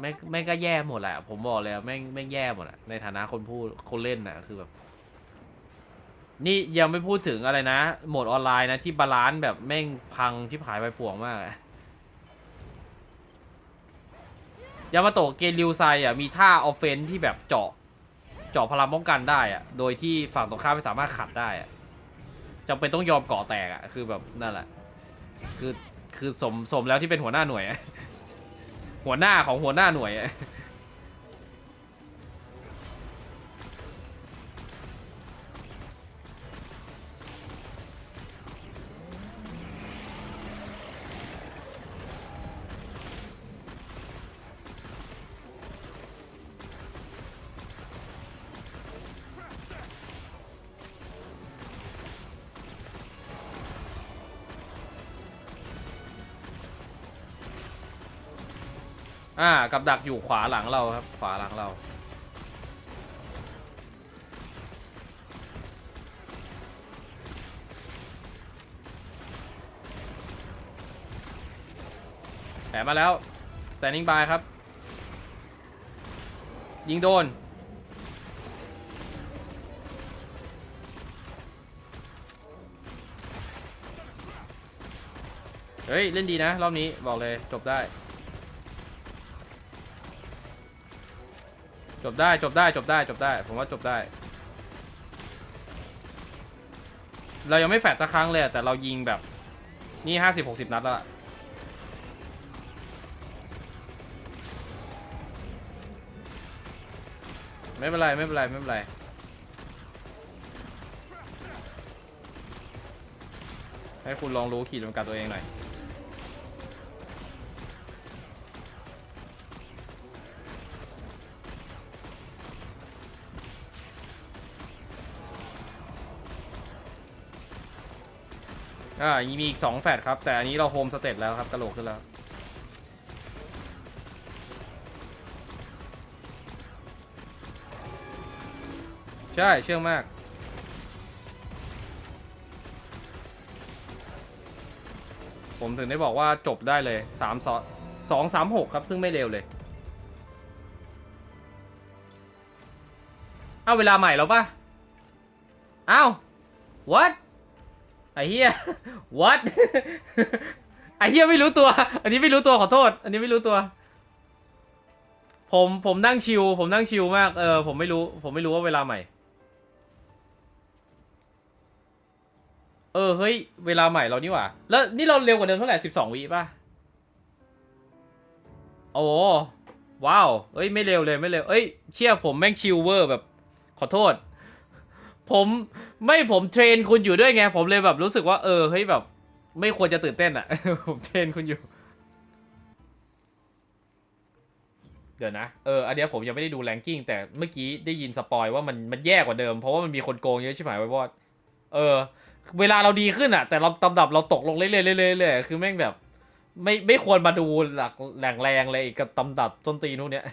แม่งแม่งก็แย่หมดแหละผมบอกเลยอะแม่งแม่งแย่หมดอะในฐานะคนพูดคนเล่นน่ะคือแบบ นี่ยังไม่พูดถึงอะไรนะโหมดออนไลน์นะที่บาลานซ์แบบแม่งพังชิบหายไปป่วงมากอะยามาโตะเกริวไซอะมีท่าออฟเฟนที่แบบเจาะ เจาะพลังป้องกันได้อะโดยที่ฝั่งตรงข้ามไม่สามารถขัดได้อะจำเป็นต้องยอมเกาะแตกอะ คือแบบนั่นแหละ คือคือสมสมแล้วที่เป็นหัวหน้าหน่วยอะ หัวหน้าของหัวหน้าหน่วย อ่ากับดักอยู่ขวาหลังเราครับ ขวาหลังเรา แผลมาแล้ว standing by ครับ ยิงโดน เฮ้ย เล่นดีนะ รอบนี้บอกเลยจบได้ จบได้จบได้จบได้จบได้ ผมว่าจบได้ เรายังไม่แฟดสักครั้งเลยแต่เรายิงแบบ นี่ห้าสิบหกสิบนัดแล้วอะไม่เป็นไรไม่เป็นไรไม่เป็นไรให้คุณลองรู้ขีดจำกัดตัวเองหน่อย อ่ามีอีกสองแฟดครับ แต่อันนี้เราโฮมสเตตแล้วครับกระโหลกขึ้นแล้ว ใช่ เชื่องมากผมถึงได้บอกว่าจบได้เลยสามสองสองสามหกครับ ซึ่งไม่เร็วเลย เอ้าเวลาใหม่แล้วปะเอ้า what อ้เหี้ย what ไอ้เหี้ยไม่รู้ตัว อันนี้ไม่รู้ตัวขอโทษ อันนี้ไม่รู้ตัว ผมผมนั่งชิว ผมนั่งชิวมาก เออผมไม่รู้ ผมไม่รู้ว่าเวลาใหม่ เออเฮ้ยเวลาใหม่เรานี่หว่า แล้วนี่เราเร็วกว่าเดิมเท่าไหร่สิบสองวิป่ะ โอ้ว้าว เอ้ยไม่เร็วเลยไม่เร็ว เอ้ยเชื่อผมแม่งชิลเวอร์แบบขอโทษ ผมไม่ผมเทรนคุณอยู่ด้วยไง ผมเลยแบบรู้สึกว่าเออเฮ้ยแบบ ไม่ควรจะตื่นเต้นอะ ผมเทรนคุณอยู่ เดี๋ยวนะ เอออันเนี้ยผมยังไม่ได้ดูแรงกิ้งแต่เมื่อกี้ได้ยินสปอยว่ามันมันแย่กว่าเดิมเพราะว่ามันมีคนโกงเยอะชิบหายไว้วอดเออ เวลาเราดีขึ้นอะ แต่เราตำดับเราตกลงเรื่อยๆเรื่อยๆเรื่อยๆคือแม่งแบบ ไม่ไม่ควรมาดูหลักแหล่งแรงเลยกับตำดับต้นตีนพวกเนี้ย